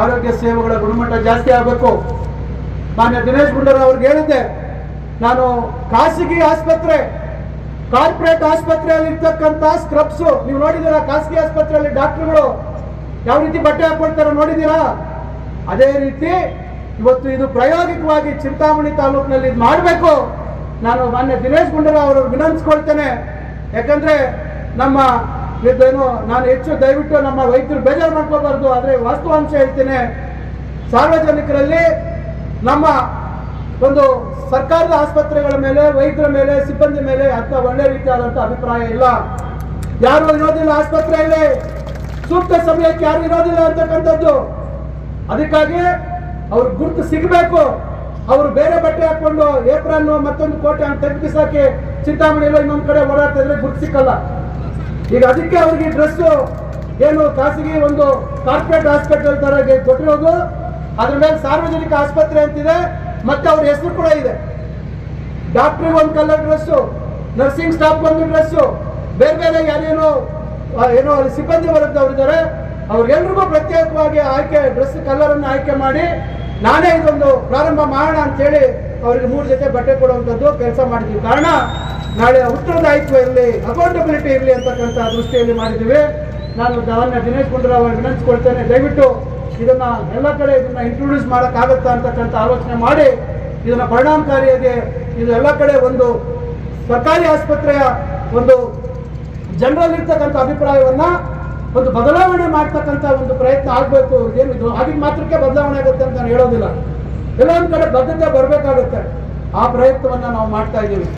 ಆರೋಗ್ಯ ಸೇವೆಗಳ ಗುಣಮಟ್ಟ ಜಾಸ್ತಿ ಆಗಬೇಕು. ಮಾನ್ಯ ದಿನೇಶ್ ಗುಂಡೂರಾವ್ ಅವ್ರಿಗೆ ಹೇಳಿದ್ದೆ, ನಾನು ಖಾಸಗಿ ಆಸ್ಪತ್ರೆ, ಕಾರ್ಪೊರೇಟ್ ಆಸ್ಪತ್ರೆಯಲ್ಲಿ ಇರ್ತಕ್ಕಂಥ ಸ್ಕ್ರಬ್ಸ್, ನೀವು ನೋಡಿದ್ದೀರಾ, ಖಾಸಗಿ ಆಸ್ಪತ್ರೆಯಲ್ಲಿ ಡಾಕ್ಟರ್ಗಳು ಯಾವ ರೀತಿ ಬಟ್ಟೆ ಹಾಕೊಳ್ತಾರೋ ನೋಡಿದ್ದೀರಾ? ಅದೇ ರೀತಿ ಇವತ್ತು ಇದು ಪ್ರಾಯೋಗಿಕವಾಗಿ ಚಿಂತಾಮಣಿ ತಾಲೂಕಿನಲ್ಲಿ ಇದು ಮಾಡಬೇಕು. ನಾನು ಮಾನ್ಯ ದಿನೇಶ್ ಗುಂಡೂರಾವ್ ಅವರು ವಿನಂತಿಸ್ಕೊಳ್ತೇನೆ. ಯಾಕಂದ್ರೆ ನಮ್ಮ ಇದೇನು, ನಾನು ಹೆಚ್ಚು ದಯವಿಟ್ಟು ನಮ್ಮ ವೈದ್ಯರು ಬೇಜಾರು ಮಾಡ್ಕೋಬಾರ್ದು, ಆದರೆ ವಾಸ್ತವಾಂಶ ಹೇಳ್ತೇನೆ. ಸಾರ್ವಜನಿಕರಲ್ಲಿ ನಮ್ಮ ಒಂದು ಸರ್ಕಾರದ ಆಸ್ಪತ್ರೆಗಳ ಮೇಲೆ ವೈದ್ಯರ ಮೇಲೆ, ಸಿಬ್ಬಂದಿ ಮೇಲೆ ಅಂತ ಒಳ್ಳೆ ರೀತಿಯಾದಂಥ ಅಭಿಪ್ರಾಯ ಇಲ್ಲ. ಯಾರು ಇರೋದಿಲ್ಲ ಆಸ್ಪತ್ರೆಯಲ್ಲಿ ಸೂಕ್ತ ಸಮಯಕ್ಕೆ ಯಾರು ಇರೋದಿಲ್ಲ ಅಂತಕ್ಕಂಥದ್ದು. ಅದಕ್ಕಾಗಿ ಅವ್ರ ಗುರುತು ಸಿಗಬೇಕು. ಅವರು ಬೇರೆ ಬಟ್ಟೆ ಹಾಕೊಂಡು ಏಪ್ರನ್ನು ಮತ್ತೊಂದು ಕೋಟೆ ಅಂತ ತೆಗೆದು ಬಿಸಾಕಿ, ಚಿಂತಾಮಣಿಯಲ್ಲೋ ಇನ್ನೊಂದು ಕಡೆ ಓಡಾಡ್ತಾ ಇದ್ರೆ ಗುರುತು ಸಿಕ್ಕಲ್ಲ. ಈಗ ಅದಕ್ಕೆ ಅವ್ರಿಗೆ ಡ್ರೆಸ್ ಏನು ಖಾಸಗಿ ಒಂದು ಕಾರ್ಪೊರೇಟ್ ಹಾಸ್ಪಿಟಲ್ ತರ ಕೊಟ್ಟಿರೋದು ಅದ್ರ ಮೇಲೆ ಸಾರ್ವಜನಿಕ ಆಸ್ಪತ್ರೆ ಅಂತಿದೆ, ಮತ್ತೆ ಅವ್ರ ಹೆಸರು ಕೂಡ ಇದೆ. ಡಾಕ್ಟರ್ ಒಂದು ಕಲರ್ ಡ್ರೆಸ್ಸು ನರ್ಸಿಂಗ್ ಸ್ಟಾಫ್ ಒಂದು ಡ್ರೆಸ್ಸು ಬೇರೆ ಬೇರೆ ಯಾರೇನೋ ಏನೋ ಅಲ್ಲಿ ಸಿಬ್ಬಂದಿ ವರ್ಗದವ್ರು ಇದ್ದಾರೆ ಅವ್ರಿಗೆಲ್ರಿಗೂ ಪ್ರತ್ಯೇಕವಾಗಿ ಆಯ್ಕೆ ಡ್ರೆಸ್ ಕಲರ್ ಅನ್ನು ಆಯ್ಕೆ ಮಾಡಿ, ನಾನೇ ಇದೊಂದು ಪ್ರಾರಂಭ ಮಾಡೋಣ ಅಂತೇಳಿ ಅವ್ರಿಗೆ ಮೂರು ಜೊತೆ ಬಟ್ಟೆ ಕೊಡುವಂಥದ್ದು ಕೆಲಸ ಮಾಡಿದ್ವಿ. ಕಾರಣ ನಾಳೆ ಉತ್ತರದಾಯಿತ್ವ ಇರಲಿ ಅಕೌಂಟಬಿಲಿಟಿ ಇರಲಿ ಅಂತಕ್ಕಂಥ ದೃಷ್ಟಿಯಲ್ಲಿ ಮಾಡಿದ್ದೀವಿ. ನಾನು ಮಾನ್ಯ ದಿನೇಶ್ ಗುಂಡೂರಾವ್ ಅವ್ರಿಗೆ ವಿನಂತಿಸ್ಕೊಳ್ತೇನೆ. ದಯವಿಟ್ಟು ಇದನ್ನ ಎಲ್ಲ ಕಡೆ ಇದನ್ನ ಇಂಟ್ರೊಡ್ಯೂಸ್ ಮಾಡೋಕ್ಕಾಗತ್ತಾ ಅಂತಕ್ಕಂಥ ಆಲೋಚನೆ ಮಾಡಿ. ಇದನ್ನ ಪರಿಣಾಮಕಾರಿಯಾಗಿ ಇದು ಎಲ್ಲ ಕಡೆ ಒಂದು ಸರ್ಕಾರಿ ಆಸ್ಪತ್ರೆಯ ಒಂದು ಜನರಲ್ಲಿರ್ತಕ್ಕಂಥ ಅಭಿಪ್ರಾಯವನ್ನ ಒಂದು ಬದಲಾವಣೆ ಮಾಡ್ತಕ್ಕಂಥ ಒಂದು ಪ್ರಯತ್ನ ಆಗಬೇಕು. ಏನು ಇದು ಆಗಿನ ಮಾತ್ರಕ್ಕೆ ಬದಲಾವಣೆ ಆಗುತ್ತೆ ಅಂತ ನಾನು ಹೇಳೋದಿಲ್ಲ. ಕೆಲವೊಂದು ಕಡೆ ಬದ್ಧತೆ ಬರಬೇಕಾಗುತ್ತೆ. ಆ ಪ್ರಯತ್ನವನ್ನ ನಾವು ಮಾಡ್ತಾ ಇದ್ದೀವಿ.